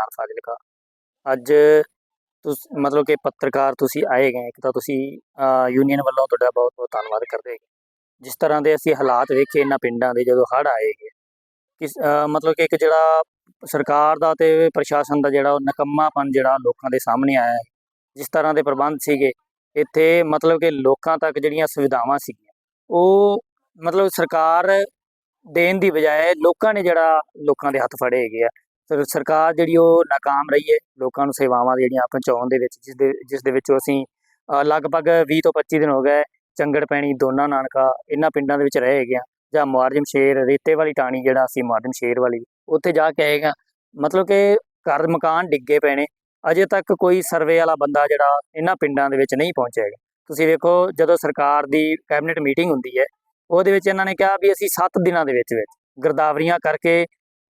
ਪ੍ਰਧਾਨ ਫਾਜ਼ਿਲਕਾ ਅੱਜ ਤੁਸੀਂ, ਮਤਲਬ ਕਿ ਪੱਤਰਕਾਰ ਤੁਸੀਂ ਆਏ ਗਏ, ਇੱਕ ਤਾਂ ਤੁਸੀਂ ਯੂਨੀਅਨ ਵੱਲੋਂ ਤੁਹਾਡਾ ਬਹੁਤ ਬਹੁਤ ਧੰਨਵਾਦ ਕਰਦੇ ਹਾਂ ਜਿਸ ਤਰ੍ਹਾਂ ਦੇ ਅਸੀਂ ਹਾਲਾਤ ਵੇਖੇ ਇਹਨਾਂ ਪਿੰਡਾਂ ਦੇ ਜਦੋਂ ਹੜ੍ਹ ਆਏ ਗਏ ਕਿਸ ਮਤਲਬ ਕਿ ਇੱਕ ਜਿਹੜਾ ਸਰਕਾਰ ਦਾ ਤੇ ਪ੍ਰਸ਼ਾਸਨ ਦਾ ਜਿਹੜਾ ਉਹ ਨਕੰਮਾਪਨ ਜਿਹੜਾ ਲੋਕਾਂ ਦੇ ਸਾਹਮਣੇ ਆਇਆ ਹੈ, ਜਿਸ ਤਰ੍ਹਾਂ ਦੇ ਪ੍ਰਬੰਧ ਸੀਗੇ, ਇੱਥੇ ਮਤਲਬ ਕਿ ਲੋਕਾਂ ਤੱਕ ਜਿਹੜੀਆਂ ਸੁਵਿਧਾਵਾਂ ਸੀਗੀਆਂ, ਉਹ ਮਤਲਬ ਸਰਕਾਰ ਦੇਣ ਦੀ ਬਜਾਏ ਲੋਕਾਂ ਨੇ ਜਿਹੜਾ ਲੋਕਾਂ ਦੇ ਹੱਥ ਫੜੇ ਹੈਗੇ ਆ। ਸਰ- ਸਰਕਾਰ ਜਿਹੜੀ ਉਹ ਨਾਕਾਮ ਰਹੀ ਹੈ, ਲੋਕਾਂ ਨੂੰ ਸੇਵਾਵਾਂ ਜਿਹੜੀਆਂ ਪਹੁੰਚਾਉਣ ਦੇ ਵਿੱਚ ਜਿਸ ਦੇ ਜਿਸ ਦੇ ਵਿੱਚੋਂ ਅਸੀਂ ਲਗਭਗ 20 ਤੋਂ 25 ਦਿਨ ਹੋ ਗਏ, ਚੰਗੜ ਪੈਣੀ, ਦੋਨਾ ਨਾਨਕਾ ਇਹਨਾਂ ਪਿੰਡਾਂ ਦੇ ਵਿੱਚ ਰਹੇ ਹੈਗੇ ਆ, ਜਾਂ ਮੁਆਰਜਮ ਸ਼ੇਰ, ਰੇਤੇ ਵਾਲੀ ਟਾਣੀ ਜਿਹੜਾ ਅਸੀਂ ਮੁਆਰਜਮ ਸ਼ੇਰ ਵਾਲੀ, ਉੱਥੇ ਜਾ ਕੇ ਆਏਗਾ ਮਤਲਬ ਕਿ ਘਰ ਮਕਾਨ ਡਿੱਗੇ ਪਏ ਨੇ, ਅਜੇ ਤੱਕ ਕੋਈ ਸਰਵੇ ਵਾਲਾ ਬੰਦਾ ਜਿਹੜਾ ਇਹਨਾਂ ਪਿੰਡਾਂ ਦੇ ਵਿੱਚ ਨਹੀਂ ਪਹੁੰਚਿਆ ਹੈਗਾ। ਤੁਸੀਂ ਵੇਖੋ, ਜਦੋਂ ਸਰਕਾਰ ਦੀ ਕੈਬਨਿਟ ਮੀਟਿੰਗ ਹੁੰਦੀ ਹੈ, ਉਹਦੇ ਵਿੱਚ ਇਹਨਾਂ ਨੇ ਕਿਹਾ ਵੀ ਅਸੀਂ 7 ਦਿਨਾਂ ਦੇ ਵਿੱਚ ਵਿੱਚ ਗਿਰਦਾਵਰੀਆਂ ਕਰਕੇ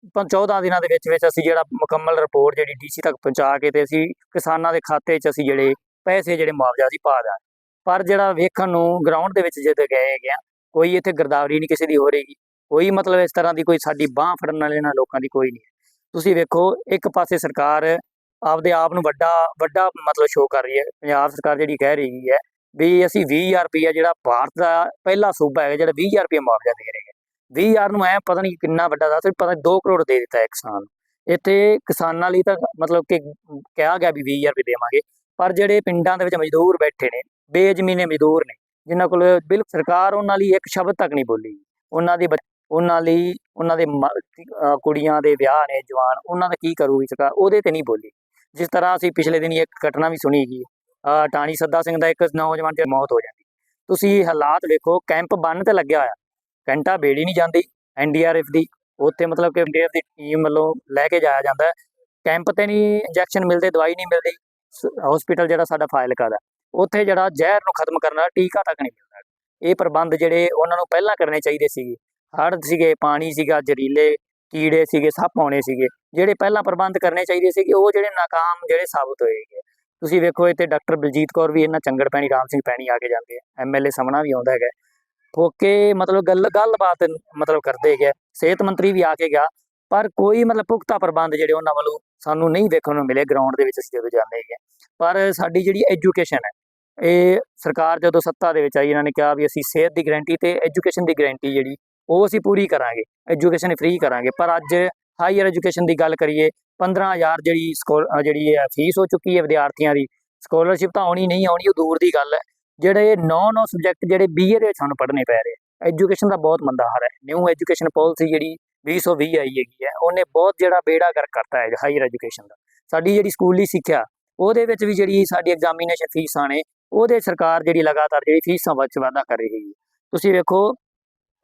14 ਦਿਨਾਂ ਦੇ ਵਿੱਚ ਵਿੱਚ ਅਸੀਂ ਜਿਹੜਾ ਮੁਕੰਮਲ ਰਿਪੋਰਟ ਜਿਹੜੀ ਡੀਸੀ ਤੱਕ ਪਹੁੰਚਾ ਕੇ ਤੇ ਅਸੀਂ ਕਿਸਾਨਾਂ ਦੇ ਖਾਤੇ 'ਚ ਅਸੀਂ ਜਿਹੜੇ ਪੈਸੇ ਜਿਹੜੇ ਮੁਆਵਜ਼ਾ ਅਸੀਂ ਪਾ ਦਾਂਗੇ ਪਰ ਜਿਹੜਾ ਵੇਖਣ ਨੂੰ ਗਰਾਊਂਡ ਦੇ ਵਿੱਚ ਜਦੋਂ ਗਏ ਹੈਗੇ ਆ, ਕੋਈ ਇੱਥੇ ਗਿਰਦਾਵਰੀ ਨਹੀਂ ਕਿਸੇ ਦੀ ਹੋ ਰਹੀ। ਕੋਈ ਮਤਲਬ ਇਸ ਤਰ੍ਹਾਂ ਦੀ ਕੋਈ ਸਾਡੀ ਬਾਹ ਫੜਨ ਵਾਲੇ ਨਾਲ ਲੋਕਾਂ ਦੀ ਕੋਈ ਨਹੀਂ ਤੁਸੀਂ ਵੇਖੋ, ਇੱਕ ਪਾਸੇ ਸਰਕਾਰ ਆਪਦੇ ਆਪ ਨੂੰ ਵੱਡਾ ਵੱਡਾ ਮਤਲਬ ਸ਼ੋਅ ਕਰ ਰਹੀ ਹੈ। ਪੰਜਾਬ ਸਰਕਾਰ ਜਿਹੜੀ ਕਹਿ ਰਹੀ ਹੈ ਵੀ ਅਸੀਂ 20000 ਰੁਪਇਆ ਜਿਹੜਾ ਭਾਰਤ ਦਾ ਪਹਿਲਾ ਸੂਬਾ ਹੈਗਾ, ਜਿਹੜਾ 20000 ਰੁਪਇਆ ਮੁਆਵਜ਼ਾ ਦੇ ਰਿਹਾ ਹੈ 20000 ਨੂੰ ਐ ਪਤਾ ਨਹੀਂ ਕਿੰਨਾ ਵੱਡਾ ਦੱਸ ਪਤਾ 2 ਕਰੋੜ ਦੇ ਦਿੱਤਾ ਹੈ ਕਿਸਾਨ ਨੂੰ। ਇੱਥੇ ਕਿਸਾਨਾਂ ਲਈ ਤਾਂ ਮਤਲਬ ਕਿ ਕਿਹਾ ਗਿਆ ਵੀ 20000 ਰੁਪਏ ਦੇਵਾਂਗੇ, ਪਰ ਜਿਹੜੇ ਪਿੰਡਾਂ ਦੇ ਵਿੱਚ ਮਜ਼ਦੂਰ ਬੈਠੇ ਨੇ, ਬੇਜ਼ਮੀਨੇ ਮਜ਼ਦੂਰ ਨੇ, ਜਿਨ੍ਹਾਂ ਕੋਲ ਬਿਲਕੁਲ ਸਰਕਾਰ ਉਹਨਾਂ ਲਈ ਇੱਕ ਸ਼ਬਦ ਤੱਕ ਨਹੀਂ ਬੋਲੀ। ਉਹਨਾਂ ਦੇ ਬੱਚ- ਉਹਨਾਂ ਲਈ, ਉਹਨਾਂ ਦੇ ਮ- ਕੁੜੀਆਂ ਦੇ ਵਿਆਹ ਨੇ, ਜਵਾਨ, ਉਹਨਾਂ ਦਾ ਕੀ ਕਰੂਗੀ ਸਰਕਾਰ? ਉਹਦੇ ਤੇ ਨਹੀਂ ਬੋਲੀ। ਜਿਸ ਤਰ੍ਹਾਂ ਅਸੀਂ ਪਿਛਲੇ ਦਿਨ ਇੱਕ ਘਟਨਾ ਵੀ ਸੁਣੀ ਗਈ ਟਾਣੀ ਸੱਦਾ ਸਿੰਘ ਦਾ ਇੱਕ ਨੌਜਵਾਨ ਦੀ ਮੌਤ ਹੋ ਜਾਂਦੀ। ਤੁਸੀਂ ਹਾਲਾਤ ਵੇਖੋ, ਕੈਂਪ ਬੰਨ ਤੇ ਲੱਗਿਆ ਹੋਇਆ। ਘੰਟਾ ਬੇੜੀ ਨਹੀਂ ਜਾਂਦੀ ਐਨਡੀਆਰਐਫ ਦੀ। ਉੱਥੇ ਮਤਲਬ ਕਿ ਐਨਡੀਆਰਐਫ ਦੀ ਟੀਮ ਵੱਲੋਂ ਲੈ ਕੇ ਜਾਇਆ ਜਾਂਦਾ ਕੈਂਪ ਤੇ ਨਹੀਂ ਇੰਜੈਕਸ਼ਨ ਮਿਲਦੇ, ਦਵਾਈ ਨਹੀਂ ਮਿਲਦੀ। ਹਸਪੀਟਲ ਜਿਹੜਾ ਸਾਡਾ ਫਾਇਲਕਾ ਦਾ। ਉੱਥੇ ਜਿਹੜਾ ਜ਼ਹਿਰ ਨੂੰ ਖਤਮ ਕਰਨ ਵਾਲਾ ਟੀਕਾ ਤੱਕ ਨਹੀਂ ਮਿਲਦਾ। ਇਹ ਪ੍ਰਬੰਧ ਜਿਹੜੇ ਉਹਨਾਂ ਨੂੰ ਪਹਿਲਾਂ ਕਰਨੇ ਚਾਹੀਦੇ ਸੀਗੇ। ਹੜ੍ਹ ਸੀਗੇ, ਪਾਣੀ ਸੀਗਾ ਜ਼ਰੀਲੇ ਕੀੜੇ ਸੀਗੇ, ਸੱਪ ਆਉਣੇ ਸੀਗੇ। ਜਿਹੜੇ ਪਹਿਲਾਂ ਪ੍ਰਬੰਧ ਕਰਨੇ ਚਾਹੀਦੇ ਸੀਗੇ, ਉਹ ਜਿਹੜੇ ਨਾਕਾਮ ਜਿਹੜੇ ਸਾਬਤ ਹੋਏ ਹੈਗੇ ਤੁਸੀਂ ਵੇਖੋ ਇੱਥੇ ਡਾਕਟਰ ਬਲਜੀਤ ਕੌਰ ਵੀ ਇਹਨਾਂ ਚੰਗੜ ਪੈਣੀ, ਰਾਮ ਸਿੰਘ ਪੈਣੀ ਆ ਕੇ ਜਾਂਦੇ ਆ। ਐਮਐਲਏ ਸਮਣਾ ਵੀ ਆਉਂਦਾ ਹੈਗਾ। ਫੋਕੇ ਮਤਲਬ ਗੱਲ, ਗੱਲਬਾਤ ਮਤਲਬ ਕਰਦੇ ਹੈਗੇ ਆ। ਸਿਹਤ ਮੰਤਰੀ ਵੀ ਆ ਕੇ ਗਿਆ, ਪਰ ਕੋਈ ਮਤਲਬ ਪੁਖਤਾ ਪ੍ਰਬੰਧ ਜਿਹੜੇ ਉਹਨਾਂ ਵੱਲੋਂ ਸਾਨੂੰ ਨਹੀਂ ਦੇਖਣ ਨੂੰ ਮਿਲੇ ਗਰਾਊਂਡ ਦੇ ਵਿੱਚ ਅਸੀਂ ਜਦੋਂ ਜਾਂਦੇ ਹੈਗੇ ਆ। ਪਰ ਸਾਡੀ ਜਿਹੜੀ ਐਜੂਕੇਸ਼ਨ ਹੈ, ਇਹ ਸਰਕਾਰ ਜਦੋਂ ਸੱਤਾ ਦੇ ਵਿੱਚ ਆਈ, ਇਹਨਾਂ ਨੇ ਕਿਹਾ ਵੀ ਅਸੀਂ ਸਿਹਤ ਦੀ ਗਾਰੰਟੀ ਤੇ ਐਜੂਕੇਸ਼ਨ ਦੀ ਗਾਰੰਟੀ ਜਿਹੜੀ, ਉਹ ਅਸੀਂ ਪੂਰੀ ਕਰਾਂਗੇ ਐਜੂਕੇਸ਼ਨ ਫ੍ਰੀ ਕਰਾਂਗੇ ਪਰ ਅੱਜ ਹਾਇਰ ਐਜੂਕੇਸ਼ਨ ਦੀ ਗੱਲ ਕਰੀਏ 15000 ਜਿਹੜੀ ਸਕੋਲ ਜਿਹੜੀ ਹੈ ਫੀਸ ਹੋ ਚੁੱਕੀ ਹੈ ਵਿਦਿਆਰਥੀਆਂ ਦੀ ਸਕਾਲਰਸ਼ਿਪ ਤਾਂ ਆਉਣੀ ਨਹੀਂ ਆਉਣੀ, ਉਹ ਦੂਰ ਦੀ ਗੱਲ ਹੈ ਜਿਹੜੇ 9-9 ਸਬਜੈਕਟ ਜਿਹੜੇ ਬੀਏ ਦੇ ਵਿੱਚ ਸਾਨੂੰ ਪੜ੍ਹਨੇ ਪੈ ਰਹੇ ਐਜੂਕੇਸ਼ਨ ਦਾ ਬਹੁਤ ਮੰਦਾ ਹਾਲ ਹੈ। ਨਿਊ ਐਜੂਕੇਸ਼ਨ ਪਾਲਿਸੀ ਜਿਹੜੀ 2020 ਆਈ ਹੈਗੀ ਹੈ, ਉਹਨੇ ਬਹੁਤ ਜਿਹੜਾ ਬੇੜਾ ਕਰ ਕਰਤਾ ਹੈ ਹਾਇਰ ਐਜੂਕੇਸ਼ਨ ਦਾ। ਸਾਡੀ ਜਿਹੜੀ ਸਕੂਲੀ ਸਿੱਖਿਆ, ਉਹਦੇ ਵਿੱਚ ਵੀ ਜਿਹੜੀ ਸਾਡੀ ਐਗਜ਼ਾਮੀਨੇਸ਼ਨ ਫੀਸਾਂ ਨੇ ਉਹਦੇ ਸਰਕਾਰ ਜਿਹੜੀ ਲਗਾਤਾਰ ਜਿਹੜੀ ਫੀਸਾਂ ਵਿੱਚ ਵਾਧਾ ਕਰ ਰਹੀ ਹੈ। ਤੁਸੀਂ ਵੇਖੋ,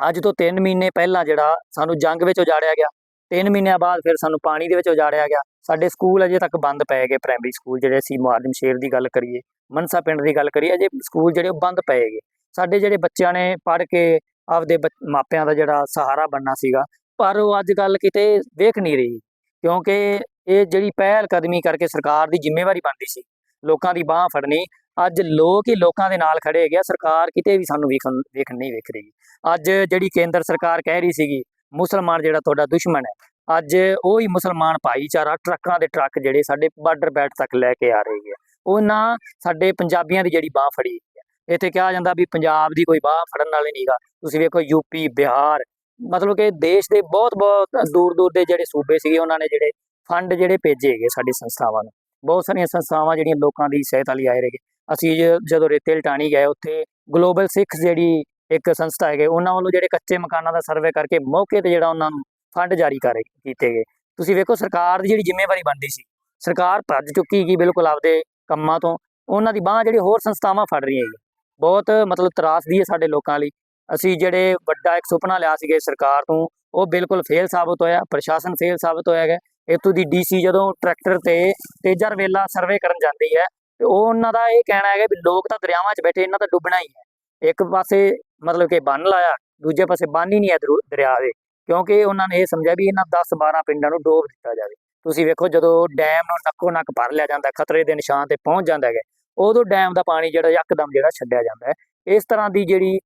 ਅੱਜ ਤੋਂ 3 ਮਹੀਨੇ ਪਹਿਲਾਂ ਜਿਹੜਾ ਸਾਨੂੰ ਜੰਗ ਵਿੱਚ ਉਜਾੜਿਆ ਗਿਆ 3 ਮਹੀਨਿਆਂ ਬਾਅਦ ਫਿਰ ਸਾਨੂੰ ਪਾਣੀ ਦੇ ਵਿੱਚ ਉਜਾੜਿਆ ਗਿਆ। ਸਾਡੇ ਸਕੂਲ ਅਜੇ ਤੱਕ ਬੰਦ ਪਏ ਗਏ ਪ੍ਰਾਇਮਰੀ ਸਕੂਲ ਜਿਹੜੇ ਅਸੀਂ ਮੁਆਜ਼ਮ ਸ਼ੇਰ ਦੀ ਗੱਲ ਕਰੀਏ। ਮਨਸਾ ਪਿੰਡ ਦੀ ਗੱਲ ਕਰੀਏ, ਅਜੇ ਸਕੂਲ ਜਿਹੜੇ ਉਹ ਬੰਦ ਪਏ ਗਏ ਸਾਡੇ ਜਿਹੜੇ ਬੱਚਿਆਂ ਨੇ ਪੜ੍ਹ ਕੇ ਆਪਦੇ ਬੱਚ- ਮਾਪਿਆਂ ਦਾ ਜਿਹੜਾ ਸਹਾਰਾ ਬਣਨਾ ਸੀਗਾ, ਪਰ ਉਹ ਅੱਜ ਕੱਲ ਕਿਤੇ ਵੇਖ ਨਹੀਂ ਰਹੀ। ਕਿਉਂਕਿ ਇਹ ਜਿਹੜੀ ਪਹਿਲ ਕਦਮੀ ਕਰਕੇ ਸਰਕਾਰ ਦੀ ਜ਼ਿੰਮੇਵਾਰੀ ਬਣਦੀ ਸੀ, ਲੋਕਾਂ ਦੀ ਬਾਹ ਫੜਨੀ, ਅੱਜ ਲੋਕ ਹੀ ਲੋਕਾਂ ਦੇ ਨਾਲ ਖੜੇ ਹੈਗੇ ਸਰਕਾਰ ਕਿਤੇ ਵੀ ਸਾਨੂੰ ਵੇਖਣ ਵੇਖਣ ਨਹੀਂ ਵੇਖ ਰਹੀ। ਅੱਜ ਜਿਹੜੀ ਕੇਂਦਰ ਸਰਕਾਰ ਕਹਿ ਰਹੀ ਸੀਗੀ, ਮੁਸਲਮਾਨ ਜਿਹੜਾ ਤੁਹਾਡਾ ਦੁਸ਼ਮਣ ਹੈ, ਅੱਜ ਉਹ ਹੀ ਮੁਸਲਮਾਨ ਭਾਈਚਾਰਾ ਟਰੱਕਾਂ ਦੇ ਟਰੱਕ ਜਿਹੜੇ ਸਾਡੇ ਬਾਰਡਰ ਬੈਟ ਤੱਕ ਲੈ ਕੇ ਆ ਰਹੀ ਹੈ ਉਹਨਾਂ ਸਾਡੇ ਪੰਜਾਬੀਆਂ ਦੀ ਜਿਹੜੀ ਬਾਹ ਫੜੀ ਹੈ। ਇੱਥੇ ਕਿਹਾ ਜਾਂਦਾ ਵੀ ਪੰਜਾਬ ਦੀ ਕੋਈ ਬਾਹ ਫੜਨ ਵਾਲੇ ਨਹੀਂਗਾ ਤੁਸੀਂ ਵੇਖੋ ਯੂਪੀ ਬਿਹਾਰ, ਮਤਲਬ ਕਿ ਦੇਸ਼ ਦੇ ਬਹੁਤ ਬਹੁਤ ਦੂਰ ਦੂਰ ਦੇ ਜਿਹੜੇ ਸੂਬੇ ਸੀਗੇ, ਉਹਨਾਂ ਨੇ ਜਿਹੜੇ ਫੰਡ ਜਿਹੜੇ ਭੇਜੇ ਹੈਗੇ ਸਾਡੀ ਸੰਸਥਾਵਾਂ ਨੂੰ। ਬਹੁਤ ਸਾਰੀਆਂ ਸੰਸਥਾਵਾਂ ਜਿਹੜੀਆਂ ਲੋਕਾਂ ਦੀ ਸਹਾਇਤਾ ਲਈ ਆਏ ਰਹੇ ਅਸੀਂ ਜਦੋਂ ਰੇਤੇ ਲਟਾਣੀ ਗਏ, ਉੱਥੇ ਗਲੋਬਲ ਸਿੱਖ ਜਿਹੜੀ ਇੱਕ ਸੰਸਥਾ ਹੈਗੇ, ਉਹਨਾਂ ਵੱਲੋਂ ਜਿਹੜੇ ਕੱਚੇ ਮਕਾਨਾਂ ਦਾ ਸਰਵੇ ਕਰਕੇ ਮੌਕੇ ਤੇ ਜਿਹੜਾ ਉਹਨਾਂ ਨੂੰ ਫੰਡ ਜਾਰੀ ਕਰ ਕੀਤੇ ਗਏ। ਤੁਸੀਂ ਵੇਖੋ ਸਰਕਾਰ ਦੀ ਜਿਹੜੀ ਜ਼ਿੰਮੇਵਾਰੀ ਬਣਦੀ ਸੀ, ਸਰਕਾਰ ਭੱਜ ਚੁੱਕੀ ਗਈ ਬਿਲਕੁਲ ਆਪਦੇ ਕੰਮਾਂ ਤੋਂ, ਉਹਨਾਂ ਦੀ ਬਾਹ ਜਿਹੜੀ ਹੋਰ ਸੰਸਥਾਵਾਂ ਫੜ ਰਹੀਆਂ ਹੈਗੀ ਬਹੁਤ ਮਤਲਬ ਤਰਾਸਦੀ ਹੈ ਸਾਡੇ ਲੋਕਾਂ ਲਈ। ਅਸੀਂ ਜਿਹੜੇ ਵੱਡਾ ਇੱਕ ਸੁਪਨਾ ਲਿਆ ਸੀਗੇ ਸਰਕਾਰ ਤੋਂ, ਉਹ ਬਿਲਕੁਲ ਫੇਲ ਸਾਬਤ ਹੋਇਆ, ਪ੍ਰਸ਼ਾਸਨ ਫੇਲ ਸਾਬਤ ਹੋਇਆ ਹੈ ਇੱਥੋਂ ਦੀ ਡੀਸੀ ਜਦੋਂ ਟਰੈਕਟਰ ਤੇ ਤੇਜਰ ਵੇਲਾ ਸਰਵੇ ਕਰਨ ਜਾਂਦੀ ਹੈ, ਤੇ ਉਹ ਉਹਨਾਂ ਦਾ ਇਹ ਕਹਿਣਾ ਹੈਗਾ ਵੀ ਲੋਕ ਤਾਂ ਦਰਿਆਵਾਂ 'ਚ ਬੈਠੇ, ਇਹਨਾਂ ਤਾਂ ਡੁੱਬਣਾ ਹੀ ਹੈ। ਇੱਕ ਪਾਸੇ ਮਤਲਬ ਕਿ ਬੰਨ ਲਾਇਆ, ਦੂਜੇ ਪਾਸੇ ਬੰਨ ਹੀ ਨਹੀਂ ਹੈ ਦਰੂ- ਦਰਿਆ ਦੇ। ਕਿਉਂਕਿ ਉਹਨਾਂ ਨੇ ਇਹ ਸਮਝਿਆ ਵੀ ਇਹਨਾਂ 10 12 ਪਿੰਡਾਂ ਨੂੰ ਡੋਬ ਦਿੱਤਾ ਜਾਵੇ। ਤੁਸੀਂ ਵੇਖੋ ਜਦੋਂ ਡੈਮ ਨੂੰ ਨੱਕੋ ਨੱਕ ਭਰ ਲਿਆ ਜਾਂਦਾ, ਖਤਰੇ ਦੇ ਨਿਸ਼ਾਨ ਤੇ ਪਹੁੰਚ ਜਾਂਦਾ ਹੈਗਾ, ਉਦੋਂ ਡੈਮ ਦਾ ਪਾਣੀ ਜਿਹੜਾ ਯਕਦਮ ਜਿਹੜਾ ਛੱਡਿਆ ਜਾਂਦਾ ਹੈ। ਇਸ ਤਰ੍ਹਾਂ ਦੀ ਜਿਹੜੀ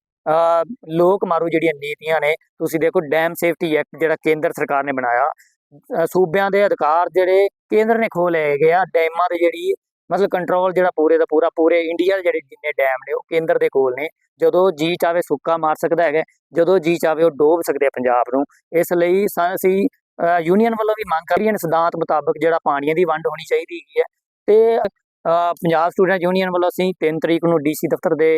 ਲੋਕ ਮਾਰੂ ਜਿਹੜੀਆਂ ਨੀਤੀਆਂ ਨੇ, ਤੁਸੀਂ ਦੇਖੋ ਡੈਮ ਸੇਫਟੀ ਐਕਟ ਜਿਹੜਾ ਕੇਂਦਰ ਸਰਕਾਰ ਨੇ ਬਣਾਇਆ ਸੂਬਿਆਂ ਦੇ ਅਧਿਕਾਰ ਜਿਹੜੇ ਕੇਂਦਰ ਨੇ ਖੋਲ ਲਏ ਹੈਗੇ ਆ, ਡੈਮਾਂ ਦੇ ਜਿਹੜੀ ਮਤਲਬ ਕੰਟਰੋਲ ਜਿਹੜਾ ਪੂਰੇ ਦਾ ਪੂਰਾ, ਪੂਰੇ ਇੰਡੀਆ ਦੇ ਜਿਹੜੇ ਜਿੰਨੇ ਡੈਮ ਨੇ, ਉਹ ਕੇਂਦਰ ਦੇ ਕੋਲ ਨੇ। ਜਦੋਂ ਜੀ ਚਾਵੇ ਸੁੱਕਾ ਮਾਰ ਸਕਦਾ ਹੈਗਾ, ਜਦੋਂ ਜੀ ਚਾਵੇ ਉਹ ਡੋਬ ਸਕਦੇ ਆ ਪੰਜਾਬ ਨੂੰ, ਇਸ ਲਈ ਅਸੀਂ ਯੂਨੀਅਨ ਵੱਲੋਂ ਵੀ ਮੰਗ ਕਰ ਰਹੀ ਹਾਂ ਸਿਧਾਂਤ ਮੁਤਾਬਕ ਜਿਹੜਾ ਪਾਣੀਆਂ ਦੀ ਵੰਡ ਹੋਣੀ ਚਾਹੀਦੀ ਹੈਗੀ ਹੈ। ਤੇ ਪੰਜਾਬ ਸਟੂਡੈਂਟ ਯੂਨੀਅਨ ਵੱਲੋਂ ਅਸੀਂ 3 ਤਰੀਕ ਨੂੰ ਡੀਸੀ ਦਫ਼ਤਰ ਦੇ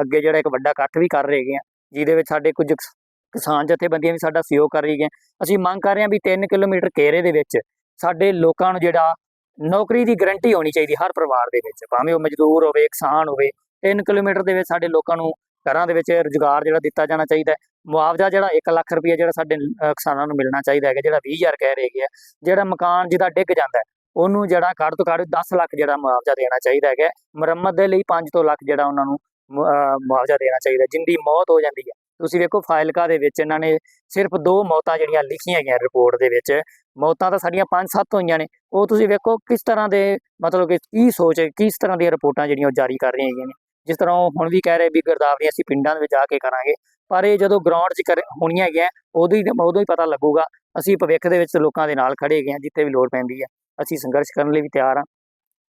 ਅੱਗੇ ਜਿਹੜਾ ਇੱਕ ਵੱਡਾ ਇਕੱਠ ਵੀ ਕਰ ਰਹੇ ਹੈਗੇ ਆ ਜਿਹਦੇ ਵਿੱਚ ਸਾਡੇ ਕੁਝ ਕਿਸਾਨ ਜਥੇਬੰਦੀਆਂ ਵੀ ਸਾਡਾ ਸਹਿਯੋਗ ਕਰ ਰਹੀਆਂ ਅਸੀਂ ਮੰਗ ਕਰ ਰਹੇ ਹਾਂ ਵੀ 3 ਕਿਲੋਮੀਟਰ ਘੇਰੇ ਦੇ ਵਿੱਚ ਸਾਡੇ ਲੋਕਾਂ ਨੂੰ ਜਿਹੜਾ ਨੌਕਰੀ ਦੀ ਗਰੰਟੀ ਹੋਣੀ ਚਾਹੀਦੀ ਹਰ ਪਰਿਵਾਰ ਦੇ ਵਿੱਚ, ਭਾਵੇਂ ਉਹ ਮਜ਼ਦੂਰ ਹੋਵੇ, ਕਿਸਾਨ ਹੋਵੇ 3 ਕਿਲੋਮੀਟਰ ਦੇ ਵਿੱਚ ਸਾਡੇ ਲੋਕਾਂ ਨੂੰ ਘਰਾਂ ਦੇ ਵਿੱਚ ਰੁਜ਼ਗਾਰ ਜਿਹੜਾ ਦਿੱਤਾ ਜਾਣਾ ਚਾਹੀਦਾ ਮੁਆਵਜ਼ਾ ਜਿਹੜਾ 1 ਲੱਖ ਰੁਪਏ ਜਿਹੜਾ ਸਾਡੇ ਕਿਸਾਨਾਂ ਨੂੰ ਮਿਲਣਾ ਚਾਹੀਦਾ ਹੈਗਾ, ਜਿਹੜਾ 20000 ਕਹਿ ਰਹੇ ਹੈਗੇ ਆ, ਜਿਹੜਾ ਮਕਾਨ ਜਿਹਦਾ ਡਿੱਗ ਜਾਂਦਾ ਉਹਨੂੰ ਜਿਹੜਾ ਘੱਟ ਤੋਂ ਘੱਟ 10 ਲੱਖ ਜਿਹੜਾ ਮੁਆਵਜ਼ਾ ਦੇਣਾ ਚਾਹੀਦਾ ਹੈਗਾ, ਮੁਰੰਮਤ ਦੇ ਲਈ 5 ਤੋਂ ਲੱਖ ਜਿਹੜਾ ਉਹਨਾਂ ਨੂੰ ਮੁਆਵਜ਼ਾ ਦੇਣਾ ਚਾਹੀਦਾ, ਜਿੰਦੀ ਮੌਤ ਹੋ ਜਾਂਦੀ ਹੈ। ਤੁਸੀਂ ਵੇਖੋ ਫਾਇਲਕਾ ਦੇ ਵਿੱਚ ਇਹਨਾਂ ਨੇ ਸਿਰਫ ਦੋ ਮੌਤਾਂ ਜਿਹੜੀਆਂ ਲਿਖੀਆਂ ਹੈਗੀਆਂ ਰਿਪੋਰਟ ਦੇ ਵਿੱਚ, ਮੌਤਾਂ ਤਾਂ ਸਾਡੀਆਂ 5-7 ਹੋਈਆਂ ਨੇ, ਉਹ ਤੁਸੀਂ ਵੇਖੋ ਕਿਸ ਤਰ੍ਹਾਂ ਦੇ ਮਤਲਬ ਕਿ ਕੀ ਸੋਚ ਹੈ ਕਿਸ ਤਰ੍ਹਾਂ ਦੀਆਂ ਰਿਪੋਰਟਾਂ ਜਿਹੜੀਆਂ ਉਹ ਜਾਰੀ ਕਰ ਰਹੀਆਂ ਹੈਗੀਆਂ ਨੇ। ਜਿਸ ਤਰ੍ਹਾਂ ਉਹ ਹੁਣ ਵੀ ਕਹਿ ਰਹੇ ਵੀ ਗਿਰਦਾਵਰੀਆਂ ਅਸੀਂ ਪਿੰਡਾਂ ਦੇ ਵਿੱਚ ਜਾ ਕੇ ਕਰਾਂਗੇ, ਪਰ ਇਹ ਜਦੋਂ ਗਰਾਊਂਡ 'ਚ ਕਰ ਹੋਣੀਆਂ ਹੈਗੀਆਂ ਉਦੋਂ ਹੀ ਉਦੋਂ ਹੀ ਪਤਾ ਲੱਗੂਗਾ, ਅਸੀਂ ਭਵਿੱਖ ਦੇ ਵਿੱਚ ਲੋਕਾਂ ਦੇ ਨਾਲ ਖੜੇ ਹੈਗੇ ਹਾਂ, ਜਿੱਥੇ ਵੀ ਲੋੜ ਪੈਂਦੀ ਹੈ, ਅਸੀਂ ਸੰਘਰਸ਼ ਕਰਨ ਲਈ ਵੀ ਤਿਆਰ ਹਾਂ।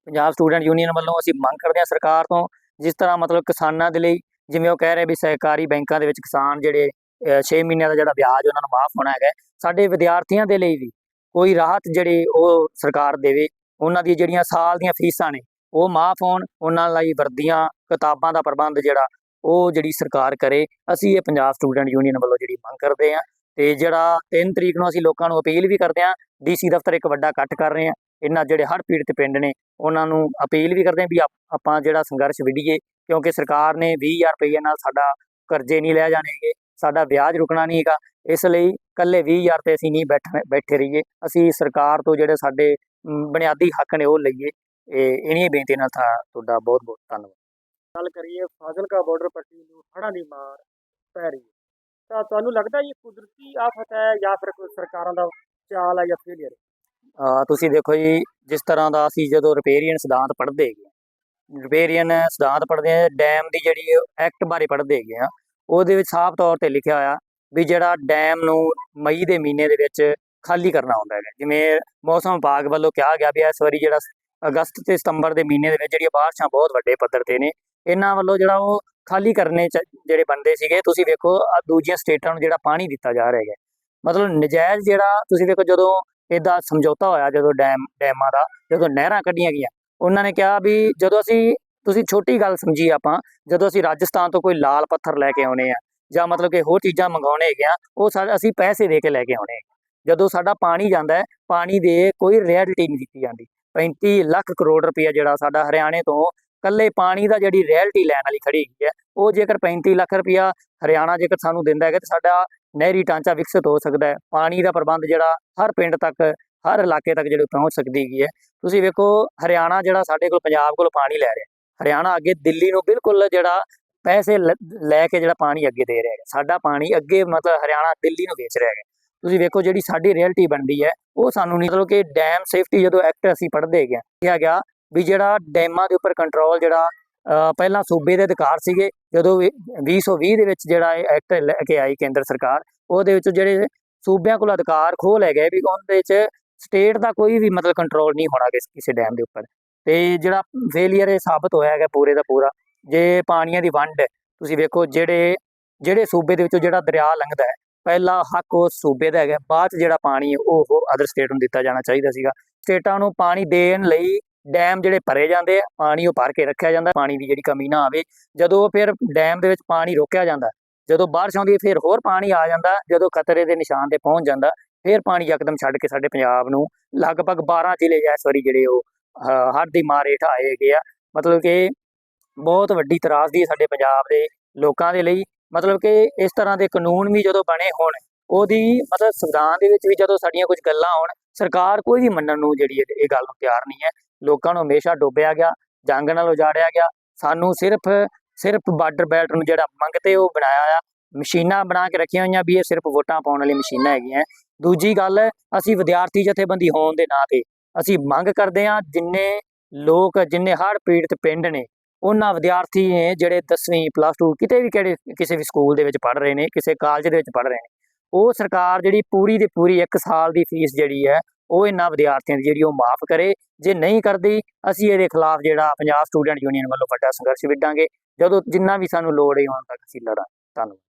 ਪੰਜਾਬ ਸਟੂਡੈਂਟ ਯੂਨੀਅਨ ਵੱਲੋਂ ਅਸੀਂ ਮੰਗ ਕਰਦੇ ਹਾਂ ਸਰਕਾਰ ਤੋਂ, ਜਿਸ ਤਰ੍ਹਾਂ ਮਤਲਬ ਕਿਸਾਨਾਂ ਦੇ ਲਈ, ਜਿਵੇਂ ਉਹ ਕਹਿ ਰਹੇ ਵੀ ਸਹਿਕਾਰੀ ਬੈਂਕਾਂ ਦੇ ਵਿੱਚ ਕਿਸਾਨ ਜਿਹੜੇ 6 ਮਹੀਨਿਆਂ ਦਾ ਜਿਹੜਾ ਵਿਆਜ ਉਹਨਾਂ ਨੂੰ ਮਾਫ ਹੋਣਾ ਹੈਗਾ, ਸਾਡੇ ਵਿਦਿਆਰਥੀਆਂ ਦੇ ਲਈ ਵੀ ਕੋਈ ਰਾਹਤ ਜਿਹੜੀ ਉਹ ਸਰਕਾਰ ਦੇਵੇ, ਉਹਨਾਂ ਦੀ ਜਿਹੜੀਆਂ ਸਾਲ ਦੀਆਂ ਫੀਸਾਂ ਨੇ ਉਹ ਮਾਫ ਹੋਣ, ਉਹਨਾਂ ਲਈ ਵਰਦੀਆਂ, ਕਿਤਾਬਾਂ ਦਾ ਪ੍ਰਬੰਧ ਜਿਹੜਾ ਉਹ ਜਿਹੜੀ ਸਰਕਾਰ ਕਰੇ। ਅਸੀਂ ਇਹ ਪੰਜਾਬ ਸਟੂਡੈਂਟ ਯੂਨੀਅਨ ਵੱਲੋਂ ਜਿਹੜੀ ਮੰਗ ਕਰਦੇ ਹਾਂ ਤੇ ਜਿਹੜਾ 3 ਤਰੀਕ ਨੂੰ ਅਸੀਂ ਲੋਕਾਂ ਨੂੰ ਅਪੀਲ ਵੀ ਕਰਦੇ ਹਾਂ ਡੀਸੀ ਦਫ਼ਤਰ ਇੱਕ ਵੱਡਾ ਇਕੱਠ ਕਰ ਰਹੇ ਹਾਂ। ਇਹਨਾਂ ਜਿਹੜੇ ਹਰ ਪੀੜਤ ਪਿੰਡ ਨੇ, ਉਹਨਾਂ ਨੂੰ ਅਪੀਲ ਵੀ ਕਰਦੇ ਹਾਂ ਵੀ ਆਪਾਂ ਜਿਹੜਾ ਸੰਘਰਸ਼ ਵਿਡੀਏ ਕਿਉਂਕਿ ਸਰਕਾਰ ਨੇ 20000 ਰੁਪਏ ਨਾਲ ਸਾਡਾ ਕਰਜ਼ੇ ਨਹੀਂ ਲੈ ਜਾਣੇਗੇ ਸਾਡਾ ਵਿਆਜ ਰੁਕਣਾ ਨਹੀਂ ਹੈਗਾ। ਇਸ ਲਈ ਕੱਲੇ 20000 ਤੇ ਅਸੀਂ ਨਹੀਂ ਬੈਠ, ਬੈਠੇ ਰਹੀਏ। ਅਸੀਂ ਸਰਕਾਰ ਤੋਂ ਜਿਹੜੇ ਸਾਡੇ ਬੁਨਿਆਦੀ ਹੱਕ ਨੇ ਉਹ ਲਈਏ। ਇਹ ਇਨੀ ਬੇਨਤੀ ਨਾਲ ਥਾ ਤੁਹਾਡਾ ਬਹੁਤ ਬਹੁਤ ਧੰਨਵਾਦ। ਗੱਲ ਕਰੀਏ ਫਾਜ਼ਿਲਕਾ ਬਾਰਡਰ ਪੱਟੀ ਨੂੰ ਹੜ੍ਹਾਂ ਦੀ ਮਾਰ ਪੈ ਰਹੀ ਹੈ। ਤਾਂ ਤੁਹਾਨੂੰ ਲੱਗਦਾ ਇਹ ਕੁਦਰਤੀ ਆਫਤ ਹੈ ਜਾਂ ਫਿਰ ਕੋਈ ਸਰਕਾਰਾਂ ਦਾ ਚਾਲ ਹੈ ਜਾਂ ਫੇਲਿਅਰ ਤੁਸੀਂ ਦੇਖੋ ਜੀ ਜਿਸ ਤਰ੍ਹਾਂ ਦਾ ਅਸੀਂ ਜਦੋਂ ਰਿਪੇਰੀਅਨ ਸਿਧਾਂਤ ਪੜ੍ਹਦੇ ਹੈਗੇ ਰਿਪੇਰੀਅਨ ਸਿਧਾਂਤ ਪੜ੍ਹਦੇ ਆ ਡੈਮ ਦੀ ਜਿਹੜੀ ਐਕਟ ਬਾਰੇ ਪੜ੍ਹਦੇ ਹੈਗੇ ਆ ਉਹਦੇ ਵਿੱਚ ਸਾਫ਼ ਤੌਰ ਤੇ ਲਿਖਿਆ ਹੋਇਆ ਵੀ ਜਿਹੜਾ ਡੈਮ ਨੂੰ ਮਈ ਦੇ ਮਹੀਨੇ ਦੇ ਵਿੱਚ ਖਾਲੀ ਕਰਨਾ ਹੁੰਦਾ ਹੈਗਾ। ਜਿਵੇਂ ਮੌਸਮ ਵਿਭਾਗ ਵੱਲੋਂ ਕਿਹਾ ਗਿਆ ਵੀ ਇਸ ਵਾਰੀ ਜਿਹੜਾ ਅਗਸਤ ਤੇ ਸਤੰਬਰ ਦੇ ਮਹੀਨੇ ਦੇ ਵਿੱਚ ਜਿਹੜੀਆਂ ਬਾਰਿਸ਼ਾਂ ਬਹੁਤ ਵੱਡੇ ਪੱਧਰ ਤੇ ਨੇ, ਇਹਨਾਂ ਵੱਲੋਂ ਜਿਹੜਾ ਉਹ ਖਾਲੀ ਕਰਨੇ ਚ- ਜਿਹੜੇ ਬੰਦੇ ਸੀਗੇ, ਤੁਸੀਂ ਵੇਖੋ ਦੂਜੀਆਂ ਸਟੇਟਾਂ ਨੂੰ ਜਿਹੜਾ ਪਾਣੀ ਦਿੱਤਾ ਜਾ ਰਿਹਾ ਹੈਗਾ ਮਤਲਬ ਨਜਾਇਜ਼ ਜਿਹੜਾ, ਤੁਸੀਂ ਵੇਖੋ ਜਦੋਂ ਇਹਦਾ ਸਮਝੌਤਾ ਹੋਇਆ, ਜਦੋਂ ਡੈਮ, ਡੈਮਾਂ ਦਾ, ਜਦੋਂ ਨਹਿਰਾਂ ਕੱਢੀਆਂ ਗਈਆਂ, ਉਹਨਾਂ ਨੇ ਕਿਹਾ ਵੀ ਜਦੋਂ ਅਸੀਂ, ਤੁਸੀਂ ਛੋਟੀ ਗੱਲ ਸਮਝੀ ਆਪਾਂ, ਜਦੋਂ ਅਸੀਂ ਰਾਜਸਥਾਨ ਤੋਂ ਕੋਈ ਲਾਲ ਪੱਥਰ ਲੈ ਕੇ ਆਉਣੇ ਆ, ਜਾਂ ਮਤਲਬ ਕਿ ਹੋਰ ਚੀਜ਼ਾਂ ਮੰਗਾਉਣੇ ਹੈਗੇ ਆ ਉਹ ਸਾ- ਅਸੀਂ ਪੈਸੇ ਦੇ ਕੇ ਲੈ ਕੇ ਆਉਣੇ ਹੈਗੇ। ਜਦੋਂ ਸਾਡਾ ਪਾਣੀ ਜਾਂਦਾ ਹੈ, ਪਾਣੀ ਦੇ ਕੋਈ ਰਿਐਲਿਟੀ ਨਹੀਂ ਦਿੱਤੀ ਜਾਂਦੀ 35 ਲੱਖ ਕਰੋੜ ਰੁਪਇਆ ਜਿਹੜਾ ਸਾਡਾ ਹਰਿਆਣੇ ਤੋਂ ਕੱਲੇ ਪਾਣੀ ਦਾ ਜਿਹੜੀ ਰੈਲਟੀ ਲੈਣ ਵਾਲੀ ਖੜੀ ਹੈਗੀ ਹੈ, ਉਹ ਜੇਕਰ 35 ਲੱਖ ਰੁਪਇਆ ਹਰਿਆਣਾ ਜੇਕਰ ਸਾਨੂੰ ਦਿੰਦਾ ਹੈਗਾ ਤੇ ਸਾਡਾ ਨਹਿਰੀ ਢਾਂਚਾ ਵਿਕਸਿਤ ਹੋ ਸਕਦਾ ਹੈ। ਪਾਣੀ ਦਾ ਪ੍ਰਬੰਧ ਜਿਹੜਾ ਹਰ ਪਿੰਡ ਤੱਕ, ਹਰ ਇਲਾਕੇ ਤੱਕ ਜਿਹੜੀ ਪਹੁੰਚ ਸਕਦੀ ਹੈਗੀ ਹੈ। ਤੁਸੀਂ ਵੇਖੋ, ਹਰਿਆਣਾ ਜਿਹੜਾ ਸਾਡੇ ਕੋਲ, ਪੰਜਾਬ ਕੋਲ ਪਾਣੀ ਲੈ ਰਿਹਾ। ਹਰਿਆਣਾ ਅੱਗੇ ਦਿੱਲੀ ਨੂੰ ਬਿਲਕੁਲ ਜਿਹੜਾ ਪੈਸੇ ਲ- ਲੈ ਕੇ ਜਿਹੜਾ ਪਾਣੀ ਅੱਗੇ ਦੇ ਰਿਹਾ ਹੈ ਸਾਡਾ ਪਾਣੀ ਅੱਗੇ ਮਤਲਬ ਹਰਿਆਣਾ ਦਿੱਲੀ ਨੂੰ ਵੇਚ ਰਿਹਾ ਹੈ ਤੁਸੀਂ ਵੇਖੋ ਜਿਹੜੀ ਸਾਡੀ ਰਿਐਲਿਟੀ ਬਣਦੀ ਹੈ, ਉਹ ਸਾਨੂੰ ਨਹੀਂ, ਮਤਲਬ ਕਿ ਡੈਮ ਸੇਫਟੀ ਜਦੋਂ ਐਕਟ ਅਸੀਂ ਪੜ੍ਹਦੇ ਹੈਗੇ ਕਿਹਾ ਗਿਆ ਵੀ ਜਿਹੜਾ ਡੈਮਾਂ ਦੇ ਉੱਪਰ ਕੰਟਰੋਲ ਜਿਹੜਾ, ਅਹ ਪਹਿਲਾਂ ਸੂਬੇ ਦੇ ਅਧਿਕਾਰ ਸੀਗੇ, ਜਦੋਂ ਇਹ 2020 ਦੇ ਵਿੱਚ ਜਿਹੜਾ ਇਹ ਐਕਟ ਲੈ ਕੇ ਆਈ ਕੇਂਦਰ ਸਰਕਾਰ, ਉਹਦੇ ਵਿੱਚ ਜਿਹੜੇ ਸੂਬਿਆਂ ਕੋਲ ਅਧਿਕਾਰ ਖੋ ਲੈ ਗਏ ਵੀ ਉਹਦੇ ਵਿੱਚ ਸਟੇਟ ਦਾ ਕੋਈ ਵੀ ਮਤਲਬ ਕੰਟਰੋਲ ਨਹੀਂ ਹੋਣਾ ਕਿਸੇ ਡੈਮ ਦੇ ਉੱਪਰ। ਤੇ ਜਿਹੜਾ ਫੇਲੀਅਰ ਇਹ ਸਾਬਤ ਹੋਇਆ ਹੈਗਾ ਪੂਰੇ ਦਾ ਪੂਰਾ, ਜੇ ਪਾਣੀਆਂ ਦੀ ਵੰਡ, ਤੁਸੀਂ ਵੇਖੋ ਜਿਹੜੇ ਜਿਹੜੇ ਸੂਬੇ ਦੇ ਵਿੱਚੋਂ ਜਿਹੜਾ ਦਰਿਆ ਲੰਘਦਾ ਹੈ ਪਹਿਲਾ ਹੱਕ ਉਹ ਸੂਬੇ ਦਾ ਹੈਗਾ ਬਾਅਦ 'ਚ ਜਿਹੜਾ ਪਾਣੀ ਹੈ ਉਹ ਅਦਰ ਸਟੇਟ ਨੂੰ ਦਿੱਤਾ ਜਾਣਾ ਚਾਹੀਦਾ ਸੀਗਾ। ਸਟੇਟਾਂ ਨੂੰ ਪਾਣੀ ਦੇਣ ਲਈ ਡੈਮ ਜਿਹੜੇ ਭਰੇ ਜਾਂਦੇ ਆ ਪਾਣੀ ਉਹ ਭਰ ਕੇ ਰੱਖਿਆ ਜਾਂਦਾ ਪਾਣੀ ਦੀ ਜਿਹੜੀ ਕਮੀ ਨਾ ਆਵੇ। ਜਦੋਂ ਫਿਰ ਡੈਮ ਦੇ ਵਿੱਚ ਪਾਣੀ ਰੋਕਿਆ ਜਾਂਦਾ ਜਦੋਂ ਬਾਰਿਸ਼ ਆਉਂਦੀ ਹੈ ਫਿਰ ਹੋਰ ਪਾਣੀ ਆ ਜਾਂਦਾ ਜਦੋਂ ਖਤਰੇ ਦੇ ਨਿਸ਼ਾਨ ਤੇ ਪਹੁੰਚ ਜਾਂਦਾ ਫਿਰ ਪਾਣੀ ਯਕਦਮ ਛੱਡ ਕੇ ਸਾਡੇ ਪੰਜਾਬ ਨੂੰ ਲਗਭਗ 12 ਜ਼ਿਲ੍ਹੇ ਇਸ ਵਾਰੀ ਜਿਹੜੇ ਉਹ ਅਹ, ਹੜ੍ਹ ਦੀ ਮਾਰ ਹੇਠ ਆਏ ਹੈਗੇ ਆ। ਮਤਲਬ ਕਿ ਬਹੁਤ ਵੱਡੀ ਤਰਾਸਦੀ ਹੈ ਸਾਡੇ ਪੰਜਾਬ ਦੇ ਲੋਕਾਂ ਦੇ ਲਈ। ਮਤਲਬ ਕਿ ਇਸ ਤਰ੍ਹਾਂ ਦੇ ਕਾਨੂੰਨ ਵੀ ਜਦੋਂ ਬਣੇ ਹੋਣ, ਉਹਦੀ ਮਤਲਬ ਸੰਵਿਧਾਨ ਦੇ ਵਿੱਚ ਵੀ ਜਦੋਂ ਸਾਡੀਆਂ ਕੁਝ ਗੱਲਾਂ ਆਉਣ ਸਰਕਾਰ ਕੋਈ ਵੀ ਮੰਨਣ ਨੂੰ ਜਿਹੜੀ ਇਹ ਇਹ ਗੱਲ ਨੂੰ ਤਿਆਰ ਨਹੀਂ ਹੈ। ਲੋਕਾਂ ਨੂੰ ਹਮੇਸ਼ਾ ਡੋਬਿਆ ਗਿਆ, ਜੰਗ ਨਾਲ ਉਜਾੜਿਆ ਗਿਆ। ਸਾਨੂੰ ਸਿਰਫ ਸਿਰਫ ਬਾਰਡਰ ਬੈਲਟ ਨੂੰ ਜਿਹੜਾ ਮੰਗਤੇ ਉਹ ਬਣਾਇਆ ਆ ਮਸ਼ੀਨਾਂ ਬਣਾ ਕੇ ਰੱਖੀਆਂ ਹੋਈਆਂ ਵੀ ਇਹ ਸਿਰਫ ਵੋਟਾਂ ਪਾਉਣ ਵਾਲੀ ਮਸ਼ੀਨਾਂ ਹੈਗੀਆਂ। ਦੂਜੀ ਗੱਲ, ਅਸੀਂ ਵਿਦਿਆਰਥੀ ਜਥੇਬੰਦੀ ਹੋਣ ਦੇ ਨਾਂ ਤੇ ਅਸੀਂ ਮੰਗ ਕਰਦੇ ਹਾਂ ਜਿੰਨੇ ਲੋਕ, ਜਿੰਨੇ ਹੜ੍ਹ ਪੀੜਤ ਪਿੰਡ ਨੇ ਉਹਨਾਂ ਵਿਦਿਆਰਥੀ ਨੇ ਜਿਹੜੇ 10ਵੀਂ ਪਲੱਸ 2 ਕਿਤੇ ਵੀ ਕਿਹੜੇ, ਕਿਸੇ ਵੀ ਸਕੂਲ ਦੇ ਵਿੱਚ ਪੜ੍ਹ ਰਹੇ ਨੇ, ਕਿਸੇ ਕਾਲਜ ਦੇ ਵਿੱਚ ਪੜ੍ਹ ਰਹੇ ਨੇ, ਉਹ ਸਰਕਾਰ ਜਿਹੜੀ ਪੂਰੀ ਦੀ ਪੂਰੀ ਇੱਕ ਸਾਲ ਦੀ ਫੀਸ ਜਿਹੜੀ ਹੈ, ਉਹ ਇਹਨਾਂ ਵਿਦਿਆਰਥੀਆਂ ਦੀ ਜਿਹੜੀ ਉਹ ਮਾਫ ਕਰੇ, ਜੇ ਨਹੀਂ ਕਰਦੀ, ਅਸੀਂ ਇਹਦੇ ਖਿਲਾਫ ਜਿਹੜਾ ਪੰਜਾਬ ਸਟੂਡੈਂਟ ਯੂਨੀਅਨ ਵੱਲੋਂ ਵੱਡਾ ਸੰਘਰਸ਼ ਵਿੱਢਾਂਗੇ, ਜਦੋਂ ਜਿੰਨਾ ਵੀ ਸਾਨੂੰ ਲੋੜ ਹੈ ਉਹਨਾਂ ਤੱਕ ਅਸੀਂ ਲੜਾਂਗੇ। ਧੰਨਵਾਦ।